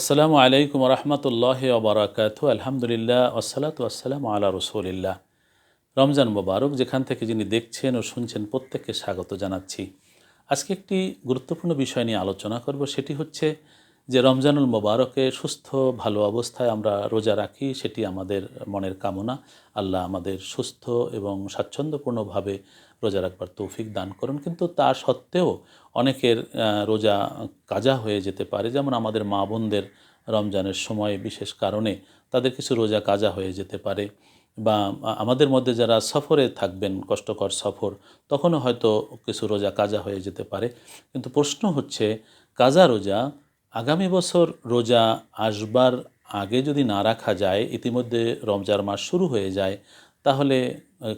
আসসালামু আলাইকুম রহমতুল্লাহ ওবরাকাত আলহামদুলিল্লাহ আসসালাত আসসালাম আল্লাহ রসুলিল্লাহ। রমজান মোবারক, যেখান থেকে যিনি দেখছেন ও শুনছেন প্রত্যেককে স্বাগত জানাচ্ছি। আজকে একটি গুরুত্বপূর্ণ বিষয় নিয়ে আলোচনা করব, সেটি হচ্ছে যে রমজানুল মোবারকে সুস্থ, ভালো অবস্থায় আমরা রোজা রাখি, সেটি আমাদের মনের কামনা। আল্লাহ আমাদের সুস্থ এবং স্বাচ্ছন্দ্যপূর্ণভাবে রোজা রাখবার তৌফিক দান করুন। কিন্তু তা সত্ত্বেও অনেকের রোজা কাজা হয়ে যেতে পারে। যেমন আমাদের মা বোনদের রমজানের সময় বিশেষ কারণে তাদের কিছু রোজা কাজা হয়ে যেতে পারে। বা আমাদের মধ্যে যারা সফরে থাকবেন, কষ্টকর সফর, তখনও হয়তো কিছু রোজা কাজা হয়ে যেতে পারে। কিন্তু প্রশ্ন হচ্ছে, কাজা রোজা আগামী বছর রোজা আসবার আগে যদি না রাখা যায়, ইতিমধ্যে রমজার মাস শুরু হয়ে যায়, তাহলে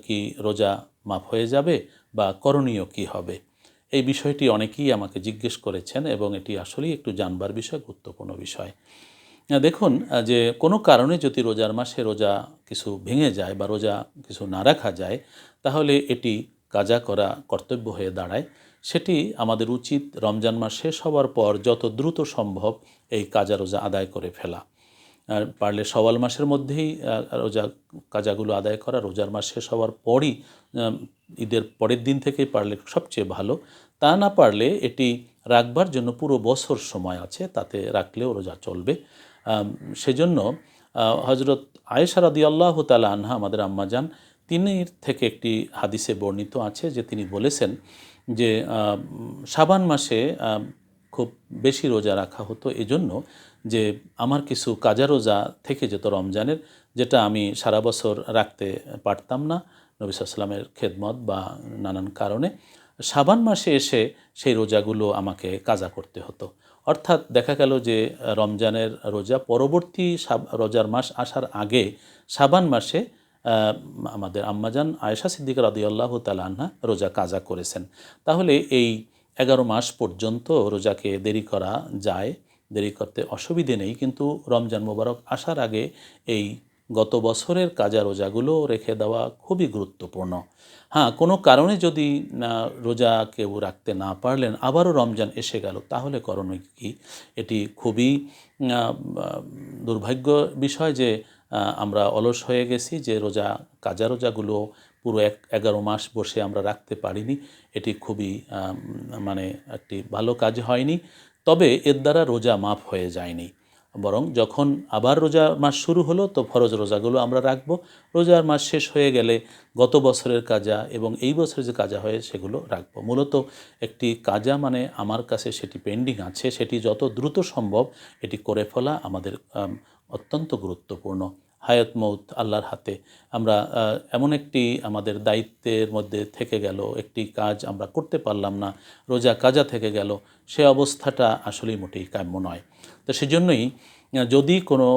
কি রোজা মাফ হয়ে যাবে বা করণীয় কি হবে? এই বিষয়টি অনেকেই আমাকে জিজ্ঞেস করেছেন এবং এটি আসলেই একটু জানবার বিষয়, গুরুত্বপূর্ণ বিষয়। দেখুন যে কোনো কারণে যদি রোজার মাসে রোজা কিছু ভেঙে যায় বা রোজা কিছু না রাখা যায়, তাহলে এটি কাজা করা কর্তব্য হয়ে দাঁড়ায়। সেটি আমাদের উচিত রমজান মাস শেষ হওয়ার পর যত দ্রুত সম্ভব এই কাজা রোজা আদায় করে ফেলা। আর পারলে সওয়াল মাসের মধ্যেই রোজা, কাজাগুলো আদায় করা, রোজার মাস শেষ হওয়ার পরই ঈদের পরের দিন থেকেই পারলে সবচেয়ে ভালো। তা না পারলে এটি রাখবার জন্য পুরো বছর সময় আছে, তাতে রাখলেও রোজা চলবে। সেজন্য হজরত আয়েশা রাদি আল্লাহ তালা আনহা, আমাদের আম্মাজান তিনি থেকে একটি হাদিসে বর্ণিত আছে যে তিনি বলেছেন যে সাবান মাসে খুব বেশি রোজা রাখা হতো। এজন্য যে, আমার কিছু কাজা রোজা থেকে যেত রমজানের, যেটা আমি সারা বছর রাখতে পারতাম না, নবী সাল্লামের খেদমত বা নানান কারণে। সাবান মাসে এসে সেই রোজাগুলো আমাকে কাজা করতে হতো। অর্থাৎ দেখা গেল যে, রমজানের রোজা পরবর্তী রোজার মাস আসার আগে সাবান মাসে আমাদের আম্মাজান আয়েশা সিদ্দিক রাদিয়াল্লাহ তালা আনহা রোজা কাজা করেছেন। তাহলে এই এগারো মাস পর্যন্ত রোজাকে দেরি করা যায়, দেরি করতে অসুবিধে নেই, কিন্তু রমজান মোবারক আসার আগে এই গত বছরের কাজা রোজাগুলো রেখে দেওয়া খুবই গুরুত্বপূর্ণ। হ্যাঁ কোনো কারণে যদি রোজা কেউ রাখতে না পারলেন, আবারও রমজান এসে গেল, তাহলে করণীয় কি? এটি খুবই দুর্ভাগ্য বিষয় যে আমরা অলস হয়ে গেছি যে রোজা, কাজা রোজাগুলো পুরো এক, এগারো মাস বসে আমরা রাখতে পারিনি। এটি খুবই মানে একটি ভালো কাজ হয়নি। তবে এর দ্বারা রোজা মাফ হয়ে যায়নি। বরং যখন আবার রোজা মাস শুরু হলো, তো ফরজ রোজাগুলো আমরা রাখব। রোজার মাস শেষ হয়ে গেলে গত বছরের কাজা এবং এই বছরের যে কাজা হয়, সেগুলো রাখব। মূলত একটি কাজা মানে আমার কাছে সেটি পেন্ডিং আছে। সেটি যত দ্রুত সম্ভব এটি করে ফেলা আমাদের অত্যন্ত গুরুত্বপূর্ণ। হায়াত মৌত আল্লাহর হাতে। আমরা এমন একটি আমাদের দায়িত্বের মধ্যে থেকে গেল, একটি কাজ আমরা করতে পারলাম না, রোজা কাজা থেকে গেল, সে অবস্থাটা আসলেই মোটেই কাম্য নয়। তো সেজন্যই যদি কোনো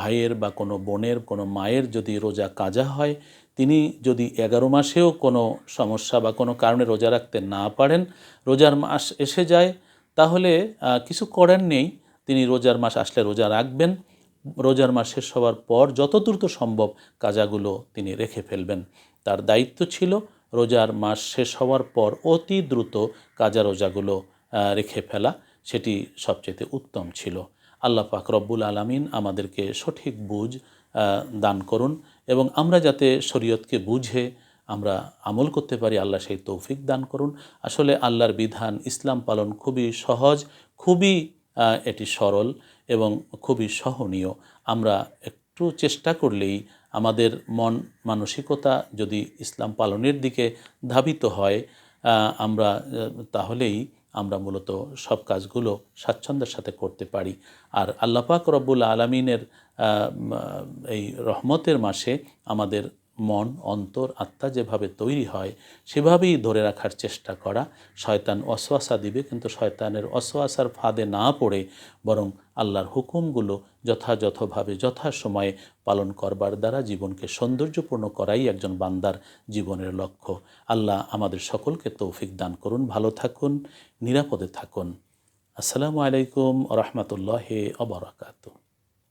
ভাইয়ের বা কোনো বোনের, কোনো মায়ের যদি রোজা কাজা হয়, তিনি যদি এগারো মাসেও কোনো সমস্যা বা কোনো কারণে রোজা রাখতে না পারেন, রোজার মাস এসে যায়, তাহলে কিছু করার নেই। তিনি রোজার মাস আসলে রোজা রাখবেন। রোজার মাস শেষ হওয়ার পর যত দ্রুত সম্ভব কাজাগুলো তিনি রেখে ফেলবেন। তার দায়িত্ব ছিল রোজার মাস শেষ হওয়ার পর অতি দ্রুত কাজা রোজাগুলো রেখে ফেলা। সেটি সবচেয়ে উত্তম ছিল। আল্লাহ পাক রব্বুল আলামিন আমাদেরকে সঠিক বুঝ দান করুন এবং আমরা যাতে শরীয়তকে বুঝে আমরা আমল করতে পারি, আল্লাহ সেই তৌফিক দান করুন। আসলে আল্লাহর বিধান ইসলাম পালন খুবই সহজ, খুবই এটি সরল এবং খুবই সহনীয়। আমরা একটু চেষ্টা করলেই আমাদের মন মানসিকতা যদি ইসলাম পালনের দিকে ধাবিত হয় আমরা তাহলেই আমরা মূলত সব কাজগুলো স্বাচ্ছন্দ্যের সাথে করতে পারি। আর আল্লাপাক রব্বুল আলমিনের এই রহমতের মাসে আমাদের মন, অন্তর, আত্মা যেভাবে তৈরি হয়, সেভাবেই ধরে রাখার চেষ্টা করা শয়তান অসোয়াশা দিবে। কিন্তু শয়তানের অসোয়াশার ফাঁদে না পড়ে বরং আল্লাহর হুকুমগুলো যথাযথভাবে, যথাসময়ে পালন করবার দ্বারা জীবনকে সৌন্দর্যপূর্ণ করাই একজন বান্দার জীবনের লক্ষ্য। আল্লাহ আমাদের সকলকে তৌফিক দান করুন। ভালো থাকুন, নিরাপদে থাকুন। আসসালামু আলাইকুম রহমতুল্লাহ অবরাকাতু